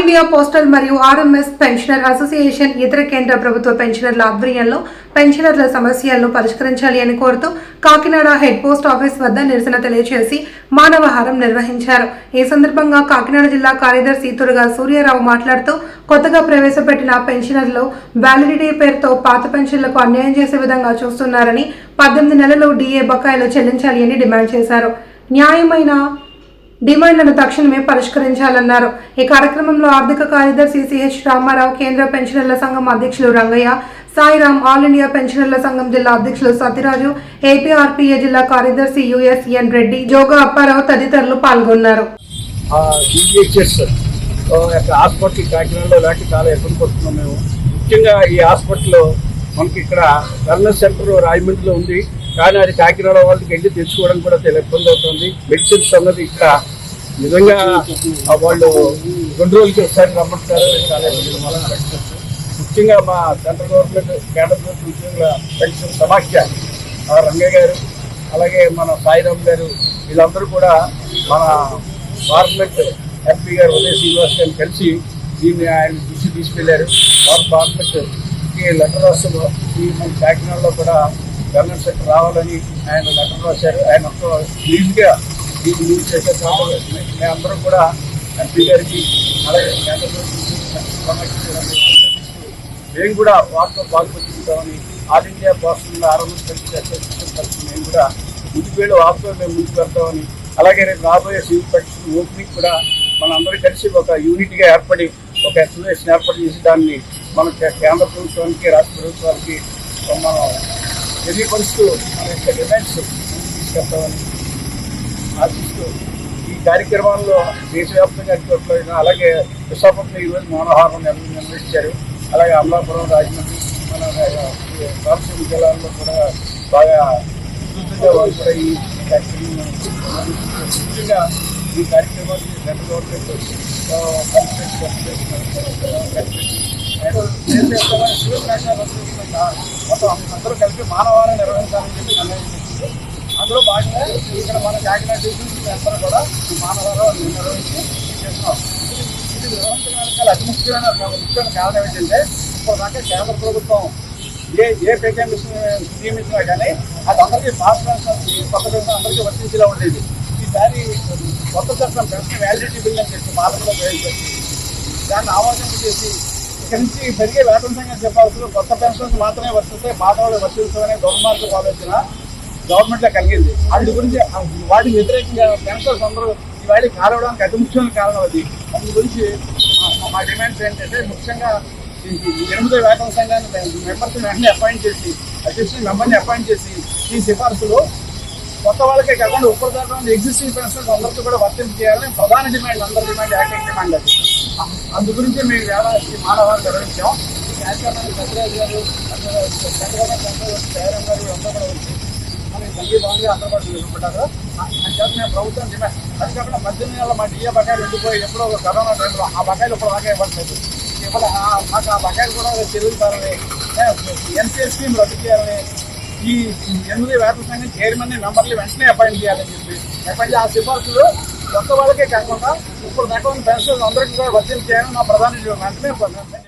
India postal మరియు RMS pensioner association ఇతర కేంద్ర ప్రభుత్వ పెన్షనర్ల ఆధ్వర్యంలో పెన్షనర్ల సమస్యలను పరిష్కరించాలి అని కోరుతూ కాకినాడ హెడ్ పోస్ట్ ఆఫీస్ వద్ద నిరసన తెలియజేసి మానవహారం నిర్వహించారు. ఈ సందర్భంగా కాకినాడ జిల్లా కార్యదర్శి తురుగా సూర్యారావు మాట్లాడుతూ కొత్తగా ప్రవేశపెట్టిన పెన్షనర్లు వ్యాలిడిటీ పేరుతో పాత పెన్షన్లకు అన్యాయం చేసే విధంగా చూస్తున్నారని పద్దెనిమిది నెలలు డిఏ బకాయిలు చెల్లించాలి అని డిమాండ్ చేశారు. న్యాయమైన డిమాండ్లను తక్షణమే పరిష్కరించాలన్నారు. ఈ కార్యక్రమంలో ఆర్థిక కార్యదర్శి సిహెచ్ రామారావు కేంద్ర పెన్షనర్ల సంఘం అధ్యక్షులు రంగయ్య సాయిరాం ఆల్ ఇండియా పెన్షనర్ల సంఘం జిల్లా అధ్యక్షులు సత్యరాజు ఏపీఆర్పీఏ జిల్లా కార్యదర్శి యుఎస్ఎన్ రెడ్డి జోగా అప్పారావు తదితరులు పాల్గొన్నారు. హాస్పిటల్ కాకినాడలో లేక చాలా ఇబ్బంది పడుతున్నాం మేము. ముఖ్యంగా ఈ హాస్పిటల్ మనకి ఇక్కడ వెల్నెస్ సెంటర్ రాజమండ్రిలో ఉంది. కానీ అది కాకినాడ వాళ్ళకి వెళ్ళి తెచ్చుకోవడం కూడా చాలా ఇబ్బంది అవుతుంది. మెడిసిన్స్ అన్నది ఇక్కడ నిజంగా వాళ్ళు రెండు రోజులకి ఒకసారి రమ్మంటారు చాలా ఇబ్బంది వల్ల. ముఖ్యంగా మా సెంట్రల్ గవర్నమెంట్ కేంద్ర ప్రభుత్వ ఉద్యోగుల పెన్షన్ సమాఖ్య రంగయ్య గారు అలాగే మన సాయిరామ్ గారు వీళ్ళందరూ కూడా మన పార్లమెంట్ ఎంపీ గారు ఉదయ శ్రీనివాస్ గారిని కలిసి దీన్ని ఆయన దృష్టి తీసుకెళ్ళారు. పార్లమెంట్ ఈ లెటర్ రాస్తారు ఈ మన కాకినాడలో కూడా గవర్నమెంట్ సెక్టర్ రావాలని ఆయన లెటర్ రాశారు. ఆయన నీట్గా దీన్ని యూజ్ చేసే మేమందరం కూడా ఎంపీ గారికి అలాగే కేంద్ర మేము కూడా వాటితో పాల్పంచుకుంటామని ఆల్ ఇండియా పోస్టల్ ఆరోగ్యం మేము కూడా ముందుకు వెళ్ళి వాటితో మేము ముందుకు వెళ్తామని అలాగే రేపు రాబోయే సివిల్ పెన్షన్ ఓపెనింగ్ కూడా మన కలిసి ఒక యూనిట్గా ఏర్పడి ఒక అసోసియేషన్ ఏర్పాటు చేసి దాన్ని మన కేంద్ర ప్రభుత్వానికి రాష్ట్ర ప్రభుత్వానికి మనం తెలియపరుస్తూ మన యొక్క డిమాండ్స్ తీసుకెళ్తామని ఆశిస్తూ ఈ కార్యక్రమాల్లో దేశవ్యాప్తంగా చోట్ల అలాగే విశాఖపట్నం ఈరోజు మౌనహారం నిర్వహించారు. అలాగే అమలాపురం రాజమండ్రి మన రాష్ట్ర జిల్లాల్లో కూడా బాగా విస్తృతంగా వాళ్ళు కూడా ఈ కార్యక్రమం ముఖ్యంగా ఈ కార్యక్రమాన్ని సెంట్రల్ గవర్నమెంట్ కన్సల్ట్ కన్సల్ట్ నేను ఆయన దేశవ్యాప్తంగా శివ ప్రచారం మొత్తం అందరూ కలిపి మానవాన్ని నిర్వహించాలని చెప్పి నిర్ణయం అందులో భాగంగా ఇక్కడ మన కాకినాడ డివిజన్ అందరూ కూడా ఈ నిర్వహించి చేస్తున్నాం ఇది నిర్వహించడానికి అతి ముఖ్యమైన ముఖ్యమైన కారణం ఏంటంటే ఇప్పుడు కేంద్ర ప్రభుత్వం ఏ ఏ పేకే మిషన్ నియమించినా కానీ అది అందరికీ పాస్ కొత్త పెన్షన్ అందరికీ వర్తించేలా ఉండేది ఈసారి కొత్త చట్టం పెన్షన్ వ్యాలిడిటీ బిల్ అని చెప్పి మాత్రమే ప్రవేశపెట్టింది. దాన్ని ఆమోదం చేసి ఇక్కడి నుంచి పెరిగే వేతన సంఖ్య చెప్పాల్సిన కొత్త పెన్షన్స్ మాత్రమే వర్తిస్తే పాత వాళ్ళు వర్తించమనే దుర్మార్గం ఆలోచన గవర్నమెంట్లో కలిగింది. వాటి గురించి వాటికి వ్యతిరేకంగా పెన్షన్స్ అందరూ ఇవాళ కారవడానికి అతి ముఖ్యమైన కారణం అది. అందు గురించి మా- డిమాండ్స్ ఏంటంటే ముఖ్యంగా ఎనిమిదో వేతన సంఘాన్ని మెంబర్స్ వెంటనే అపాయింట్ చేసి అసిస్టెంట్ మెంబర్ని అపాయింట్ చేసి ఈ సిఫార్సులు కొత్త వాళ్ళకే కాకుండా ఉపరితలం ఎగ్జిస్టింగ్ పెన్షన్స్ అందరికీ కూడా వర్తింపు చేయాలని ప్రధాన డిమాండ్ అందరి డిమాండ్ ఏకైక డిమాండ్ అది. అందు గురించి మేము వేలాది మానవాళ్ళు మానవాన్ని నిర్వహించాం ఈ సత్యరాజు గారు చంద్రబాబు గారు అందరూ కూడా వచ్చి మనకి తల్లి బాగుంది అందరూ కూడా నిలబడ్డారు చేత మేము ప్రభుత్వం డిమాండ్ అది కాకుండా పద్దెనిమిది నెలల మా డిఏ బకాయిలు ఉండిపోయి ఎప్పుడో కరోనా టైంలో ఆ బకాయిలు ఇప్పుడు బాగా ఇవ్వట్లేదు. ఇవాళ మాకు ఆ బకాయిలు కూడా చెల్లించాలని ఎన్సీఎస్ స్కీమ్ రద్దు చేయాలని ఈ ఎనిమిది వేతన సంఘం చైర్మన్ మెంబర్లు వెంటనే అపాయింట్ చేయాలని చెప్పి. అపాయింట్ ఆ సిఫార్సులు కొత్త వాళ్ళకే కాకుండా ఇప్పుడు దాకా పెన్షన్ అందరికీ కూడా వర్తింపు చేయాలని మా ప్రధాని వెంటనే